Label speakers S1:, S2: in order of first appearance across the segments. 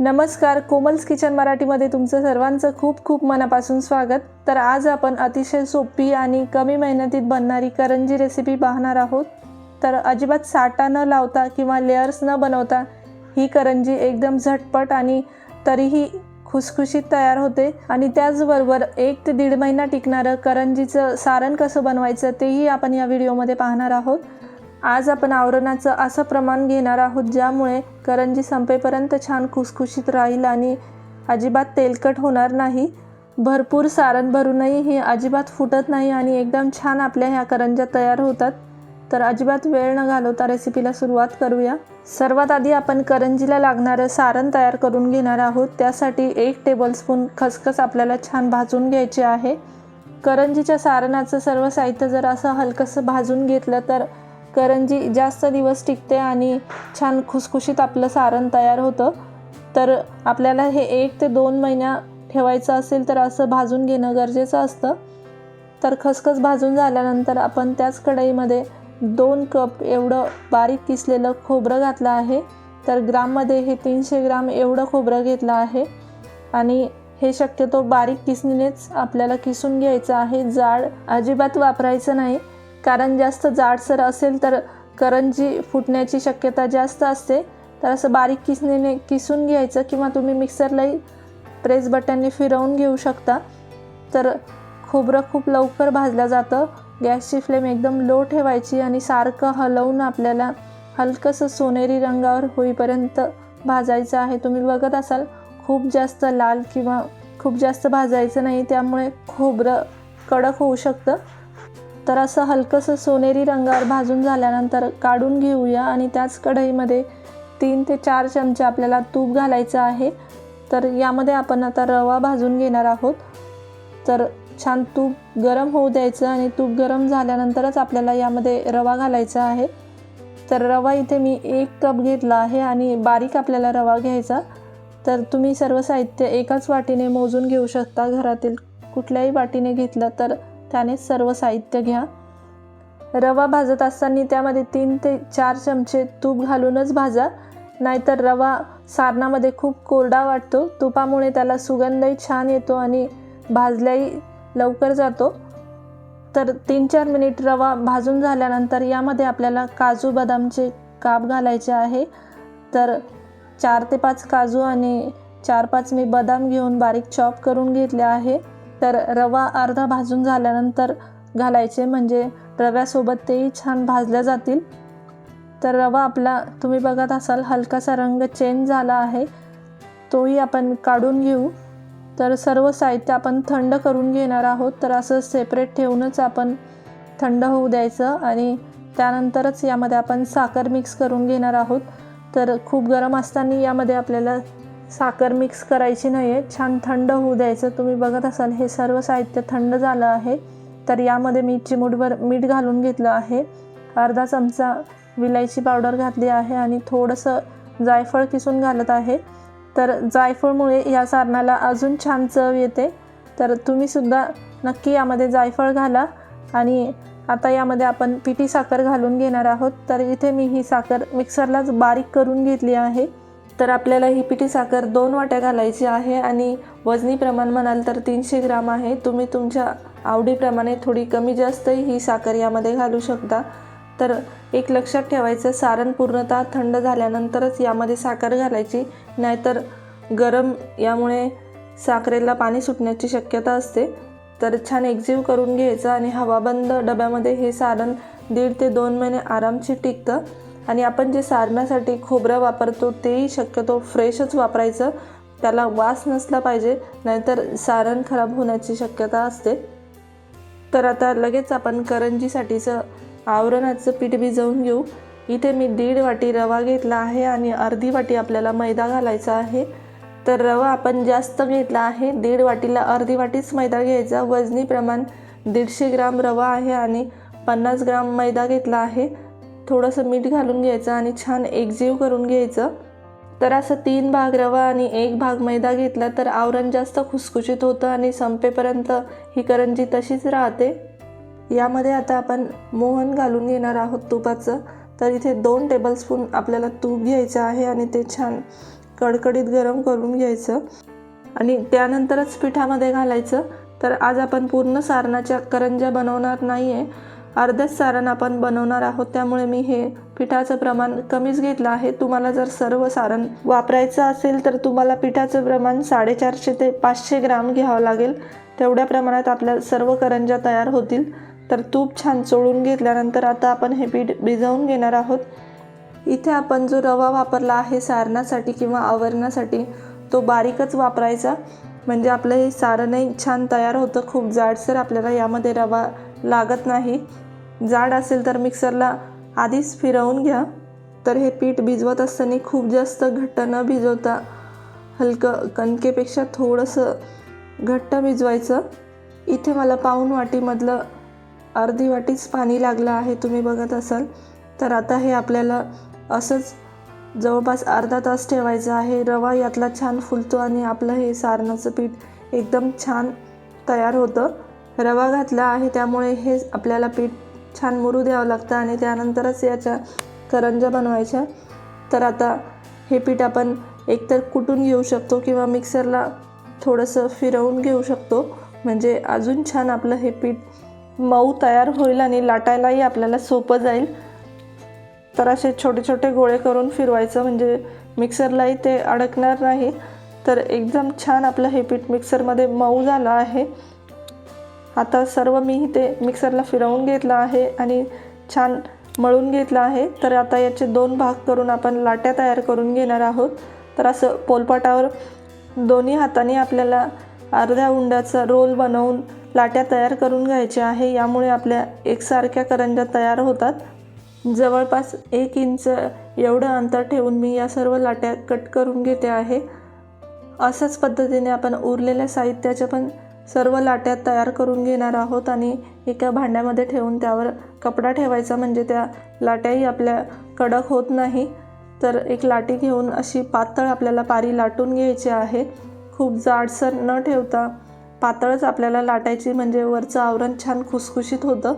S1: नमस्कार कोमल्स किचन मराठीमध्ये तुमचं सर्वांचं खूप खूप मनापासून स्वागत. तर आज आपण अतिशय सोपी आणि कमी मेहनतीत बनणारी करंजी रेसिपी पाहणार आहोत. तर अजिबात साठा न लावता किंवा लेअर्स न बनवता ही करंजी एकदम झटपट आणि तरीही खुसखुशीत तयार होते. आणि त्याचबरोबर एक ते दीड महिना टिकणारं करंजीचं सारण कसं बनवायचं तेही आपण या व्हिडिओमध्ये पाहणार आहोत. आज आपण आवरणाचं असं प्रमाण घेणार आहोत ज्यामुळे करंजी संपेपर्यंत छान खुसखुशीत राहील आणि अजिबात तेलकट होणार नाही. भरपूर सारण भरूनही हे अजिबात फुटत नाही आणि एकदम छान आपल्या ह्या करंज्या तयार होतात. तर अजिबात वेळ न घालवता रेसिपीला सुरुवात करूया. सर्वात आधी आपण करंजीला लागणारं सारण तयार करून घेणार आहोत. त्यासाठी एक टेबलस्पून खसखस आपल्याला छान भाजून घ्यायचे आहे. करंजीच्या सारणाचं सर्व साहित्य जर असं हलकंसं भाजून घेतलं तर करंजी जास्त दिवस टिकते आणि छान खुसखुशीत आपलं सारण तयार होतं. तर आपल्याला हे एक ते दोन महिन्या ठेवायचं असेल तर असं भाजून घेणं गरजेचं असतं. तर खसखस भाजून झाल्यानंतर आपण त्याच कढईमध्ये दोन कप एवढं बारीक किसलेलं खोबरं घातलं आहे. तर ग्राममध्ये हे तीनशे ग्राम एवढं खोबरं घेतलं आहे. आणि हे शक्यतो बारीक किसणीनेच आपल्याला किसून घ्यायचं आहे. जाड अजिबात वापरायचं नाही. कारण जास्त जाडसर असेल तर करंजी फुटण्याची शक्यता जास्त असते. तर असं बारीक किसणीने किसून घ्यायचं किंवा तुम्ही मिक्सरलाही प्रेस बटनने फिरवून घेऊ शकता. तर खोबरं खूप लवकर भाजलं जातं. गॅसची फ्लेम एकदम लो ठेवायची आणि सारखं हलवून आपल्याला हलकंसं सोनेरी रंगावर होईपर्यंत भाजायचं आहे. तुम्ही बघत असाल खूप जास्त लाल किंवा खूप जास्त भाजायचं नाही त्यामुळे खोबरं कडक होऊ शकतं. तर असं हलकंसं सोनेरी रंगावर भाजून झाल्यानंतर काढून घेऊया आणि त्याच कढईमध्ये तीन ते चार चमचे आपल्याला तूप घालायचं आहे. तर यामध्ये आपण आता रवा भाजून घेणार आहोत. तर छान तूप गरम होऊ द्यायचं आणि तूप गरम झाल्यानंतरच आपल्याला यामध्ये रवा घालायचा आहे. तर रवा इथे मी एक कप घेतला आहे आणि बारीक आपल्याला रवा घ्यायचा. तर तुम्ही सर्व साहित्य एकाच वाटीने मोजून घेऊ शकता. घरातील कुठल्याही वाटीने घेतलं तर त्याने सर्व साहित्य घ्या. रवा भाजत असताना त्यामध्ये तीन ते चार चमचे तूप घालूनच भाजा. नाहीतर रवा सारणामध्ये खूप कोरडा वाटतो. तुपामुळे त्याला सुगंधही छान येतो आणि भाजल्याही लवकर जातो. तर तीन चार मिनिट रवा भाजून झाल्यानंतर यामध्ये आपल्याला काजू बदामचे काप घालायचे आहे. तर चार ते पाच काजू आणि चार पाच मी बदाम घेऊन बारीक चॉप करून घेतले आहे. तर रवा अर्धा भाजून झाल्यानंतर घालायचे म्हणजे रव्यासोबत तेही छान भाजल्या जातील. तर रवा आपला तुम्ही बघत असाल हलकासा रंग चेंज झाला आहे. तोही आपण काढून घेऊ. तर सर्व साहित्य आपण थंड करून घेणार आहोत. तर असं सेपरेट ठेवूनच आपण थंड होऊ द्यायचं आणि त्यानंतरच यामध्ये आपण साखर मिक्स करून घेणार आहोत. तर खूप गरम असताना यामध्ये आपल्याला साखर मिक्स करायची नाही आहे छान थंड होऊ द्यायचं. तुम्ही बघत असाल हे सर्व साहित्य थंड झालं आहे. तर यामध्ये मी चिमूटभर मीठ घालून घेतलं आहे. अर्धा चमचा विलायची पावडर घातली आहे आणि थोडंसं जायफळ किसून घालत आहे. तर जायफळमुळे या सारणाला अजून छान चव येते. तर तुम्हीसुद्धा नक्की यामध्ये जायफळ घाला. आणि आता यामध्ये आपण पिठी साखर घालून घेणार आहोत. तर इथे मी ही साखर मिक्सरलाच बारीक करून घेतली आहे. तर आपल्याला ही पिठी साखर दोन वाट्या घालायची आहे आणि वजनी प्रमाण म्हणाल तर तीनशे ग्राम आहे. तुम्ही तुमच्या आवडीप्रमाणे थोडी कमी जास्त ही साखर यामध्ये घालू शकता. तर एक लक्षात ठेवायचं सारण पूर्णतः थंड झाल्यानंतरच यामध्ये साखर घालायची नाहीतर गरम यामुळे साखरेला पाणी सुटण्याची शक्यता असते. तर छान एकजीव करून घ्यायचं आणि हवाबंद डब्यामध्ये हे सारण दीड ते दोन महिने आरामशीर टिकतं. आणि आपण जे सारणासाठी खोबरं वापरतो तेही शक्यतो फ्रेशच वापरायचं. त्याला वास नसला पाहिजे नाहीतर सारण खराब होण्याची शक्यता असते. तर आता लगेच आपण करंजीसाठीचं आवरणाचं पीठ भिजवून घेऊ. इथे मी दीड वाटी रवा घेतला आहे आणि अर्धी वाटी आपल्याला मैदा घालायचा आहे. तर रवा आपण जास्त घेतला आहे. दीड वाटीला अर्धी वाटीच मैदा घ्यायचा. वजनी प्रमाण दीडशे ग्राम रवा आहे आणि पन्नास ग्राम मैदा घेतला आहे. थोडंसं मीठ घालून घ्यायचं आणि छान एकजीव करून घ्यायचं. तर असं तीन भाग रवा आणि एक भाग मैदा घेतला तर आवरण जास्त खुसखुशीत होतं आणि संपेपर्यंत ही करंजी तशीच राहते. यामध्ये आता आपण मोहन घालून घेणार आहोत तुपाचं. तर इथे दोन टेबलस्पून आपल्याला तूप घ्यायचं आहे आणि ते छान कडकडीत गरम करून घ्यायचं. आणि त्यानंतरच पिठामध्ये घालायचं. तर आज आपण पूर्ण सारणाच्या करंज्या बनवणार नाही आहे अर्धेच सारण आपण बनवणार आहोत त्यामुळे मी हे पिठाचं प्रमाण कमीच घेतलं आहे. तुम्हाला जर सर्व सारण वापरायचं असेल तर तुम्हाला पिठाचं प्रमाण साडेचारशे ते पाचशे ग्राम घ्यावं लागेल. तेवढ्या प्रमाणात आपल्या सर्व करंज्या तयार होतील. तर तूप छान चोळून घेतल्यानंतर आता आपण हे पीठ भिजवून घेणार आहोत. इथे आपण जो रवा वापरला आहे सारणासाठी किंवा आवरणासाठी तो बारीकच वापरायचा. म्हणजे आपलं हे सारणही छान तयार होतं खूप जाडसर आपल्याला यामध्ये रवा लागत नाही. जाड असेल तर मिक्सरला आधीच फिरवून घ्या. तर हे पीठ भिजवत असताना खूप जास्त घट्ट न भिजवता हलकं कणकेपेक्षा थोडंसं घट्ट भिजवायचं. इथे मला पाऊण वाटीमधलं अर्धी वाटीच पाणी लागलं आहे तुम्ही बघत असाल. तर आता हे आपल्याला असंच जवळपास अर्धा तास ठेवायचं आहे. रवा यातला छान फुलतो आणि आपलं हे सारणाचं पीठ एकदम छान तयार होतं. रवा घातला आहे त्यामुळे हे आपल्याला पीठ छान मुरू द्यावं लागतं आणि त्यानंतरच याच्या करंज्या बनवायच्या. तर आता हे पीठ आपण एकतर कुटून घेऊ शकतो किंवा मिक्सरला थोडंसं फिरवून घेऊ शकतो. म्हणजे अजून छान आपलं हे पीठ मऊ तयार होईल आणि लाटायलाही आपल्याला सोपं जाईल. तर असे छोटे छोटे गोळे करून फिरवायचं म्हणजे मिक्सरलाही ते अडकणार नाही. तर एकदम छान आपलं हे पीठ मिक्सरमध्ये मऊ झालं आहे. आता सर्व मी इथे मिक्सरला फिरवून घेतलं आहे आणि छान मळून घेतलं आहे. तर आता याचे दोन भाग करून आपण लाट्या तयार करून घेणार आहोत. तर असं पोलपाटावर दोन्ही हाताने आपल्याला अर्ध्या उंड्याचा रोल बनवून लाट्या तयार करून घ्यायच्या आहे. यामुळे आपल्या एकसारख्या करंज्या तयार होतात. जवळपास एक इंच एवढं अंतर ठेवून मी या सर्व लाट्या कट करून घेते आहे. अशाच पद्धतीने आपण उरलेल्या साहित्याच्या पण सर्व लाट्या तयार करून घेणार आहोत आणि एका भांड्यामध्ये ठेवून त्यावर कपडा ठेवायचा म्हणजे त्या लाट्याही आपल्या कडक होत नाही. तर एक लाटी घेऊन अशी पातळ आपल्याला पारी लाटून घ्यायची आहे. खूप जाडसर न ठेवता पातळच आपल्याला लाटायची म्हणजे वरचं आवरण छान खुसखुशीत होतं.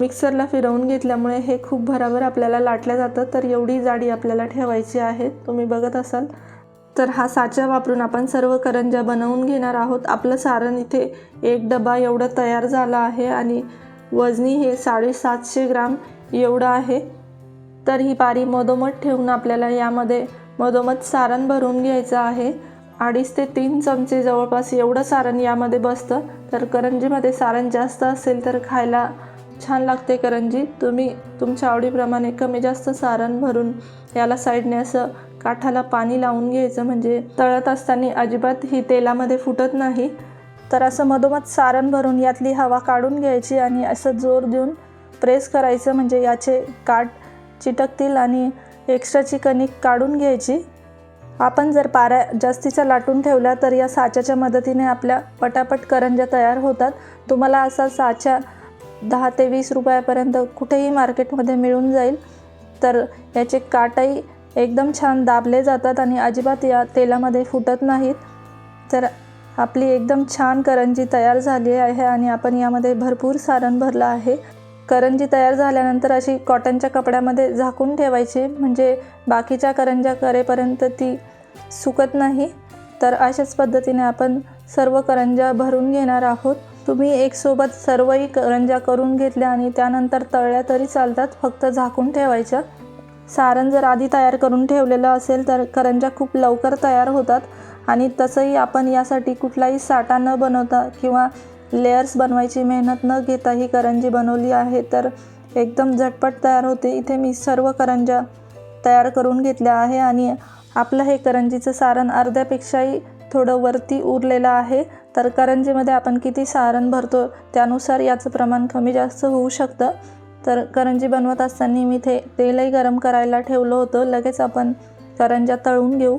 S1: मिक्सरला फिरवून घेतल्यामुळे हे खूप भराभर आपल्याला लाटलं जातं. तर एवढी जाडी आपल्याला ठेवायची आहे. तुम्ही बघत असाल तर हा साचा वापरून आपण सर्व करंज्या बनवून घेणार आहोत. आपलं सारण इथे एक डबा एवढं तयार झालं आहे आणि वजनी हे साडेसातशे ग्राम एवढं आहे. तर ही पारी मधोमध ठेवून आपल्याला यामध्ये मधोमध सारण भरून घ्यायचं आहे. अडीच ते तीन चमचे जवळपास एवढं सारण यामध्ये बसतं. तर करंजीमध्ये सारण जास्त असेल तर खायला छान लागते करंजी. तुम्ही तुमच्या आवडीप्रमाणे कमी जास्त सारण भरून याला साईडने असं काठाला पाणी लावून घ्यायचं म्हणजे तळत असताना अजिबात ही तेलामध्ये फुटत नाही. तर असं मधोमध सारण भरून यातली हवा काढून घ्यायची आणि असं जोर देऊन प्रेस करायचं म्हणजे याचे काठ चिटकतील आणि एक्स्ट्राची कणिक काढून घ्यायची. आपण जर पाऱ्या जास्तीच्या लाटून ठेवल्या तर या साच्याच्या मदतीने आपल्या पटापट करंज्या तयार होतात. तुम्हाला असा साच्या दहा ते वीस रुपयापर्यंत कुठेही मार्केटमध्ये मिळून जाईल. तर याचे काटही एकदम छान दाबले जातात आणि अजिबात या तेलामध्ये फुटत नाहीत. तर आपली एकदम छान करंजी तयार झाली आहे आणि आपण यामध्ये भरपूर सारण भरलं आहे. करंजी तयार झाल्यानंतर अशी कॉटनच्या कपड्यामध्ये झाकून ठेवायची म्हणजे बाकीच्या करंज्या करेपर्यंत ती सुकत नाही. तर अशाच पद्धतीने आपण सर्व करंज्या भरून घेणार आहोत. तुम्ही एकसोबत सर्वही करंज्या करून घेतल्या आणि त्यानंतर तळल्या तरी चालतात फक्त झाकून ठेवायच्या. सारण जर आधी तयार करून ठेवलेलं असेल तर करंज्या खूप लवकर तयार होतात. आणि तसंही आपण यासाठी कुठलाही साठा न बनवता किंवा लेयर्स बनवायची मेहनत न घेता ही करंजी बनवली आहे तर एकदम झटपट तयार होते. इथे मी सर्व करंज्या तयार करून घेतल्या आहे आणि आपलं हे करंजीचं सारण अर्ध्यापेक्षाही थोडं वरती उरलेलं आहे. तर करंजीमध्ये आपण किती सारण भरतो त्यानुसार याचं प्रमाण कमी जास्त होऊ शकतं. तर करंजी बनवत असताना मी ते तेलही गरम करायला ठेवलं होतं. लगेच आपण करंज्या तळून घेऊ.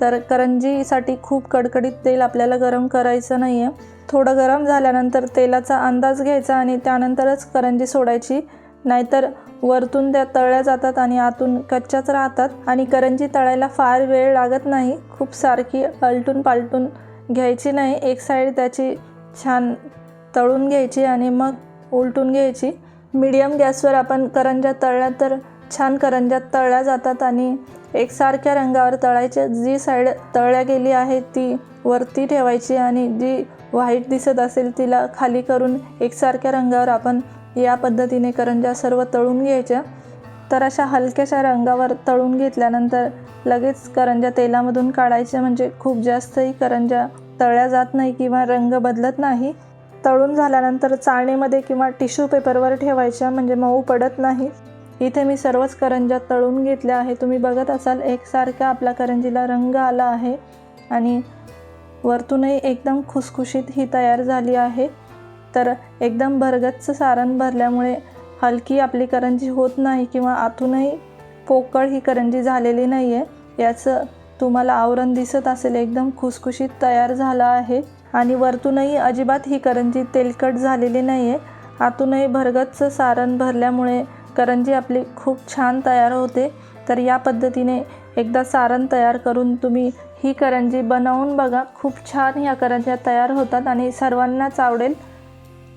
S1: तर करंजीसाठी खूप कडकडीत तेल आपल्याला गरम करायचं नाही आहे थोडं गरम झाल्यानंतर तेलाचा अंदाज घ्यायचा आणि त्यानंतरच करंजी सोडायची. नाहीतर वरतून त्या तळल्या जातात आणि आतून कच्च्याच राहतात. आणि करंजी तळायला फार वेळ लागत नाही. खूप सारखी अलटून पालटून घ्यायची नाही. एक साईड त्याची छान तळून घ्यायची आणि मग उलटून घ्यायची. मीडियम गॅसवर आपण करंज्या तळल्या तर छान करंज्या तळल्या जातात आणि एकसारख्या रंगावर तळायच्या. जी साईड तळल्या गेली आहे ती वरती ठेवायची आणि जी व्हाईट दिसत असेल तिला खाली करून एकसारख्या रंगावर आपण या पद्धतीने करंज्या सर्व तळून घ्यायच्या. तर अशा हलक्याशा रंगावर तळून घेतल्यानंतर लगेच करंज्या तेलामधून काढायच्या. म्हणजे खूप जास्तही करंज्या तळल्या जात नाही किंवा रंग बदलत नाही. तळून झाल्यानंतर चाळणीमध्ये किंवा टिश्यू पेपरवर ठेवायच्या म्हणजे मऊ पडत नाही. इथे मी सर्वच करंज्या तळून घेतल्या आहे तुम्ही बघत असाल एकसारख्या आपल्या करंजीला रंग आला आहे आणि वरतूनही एकदम खुसखुशीत ही तयार झाली आहे. तर एकदम भरगच्च सारण भरल्यामुळे हलकी आपली करंजी होत नाही किंवा आतूनही पोकळ ही करंजी झालेली नाही आहे याचं तुम्हाला आवरण दिसत असेल. एकदम खुसखुशीत तयार झालं आहे. आणि वरतूनही अजिबात ही करंजी तेलकट झालेली नाही आहे आतूनही भरगच्च सारण भरल्यामुळे करंजी आपली खूप छान तयार होते. तर या पद्धतीने एकदा सारण तयार करून तुम्ही ही करंजी बनवून बघा. खूप छान ह्या करंज्या तयार होतात आणि सर्वांनाच आवडेल.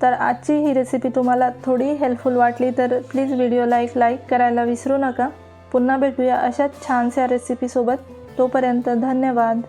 S1: तर आजची ही रेसिपी तुम्हाला थोडी हेल्पफुल वाटली तर प्लीज व्हिडिओला एक लाईक करायला विसरू नका. पुन्हा भेटूया अशाच छानशा रेसिपीसोबत तोपर्यंत धन्यवाद.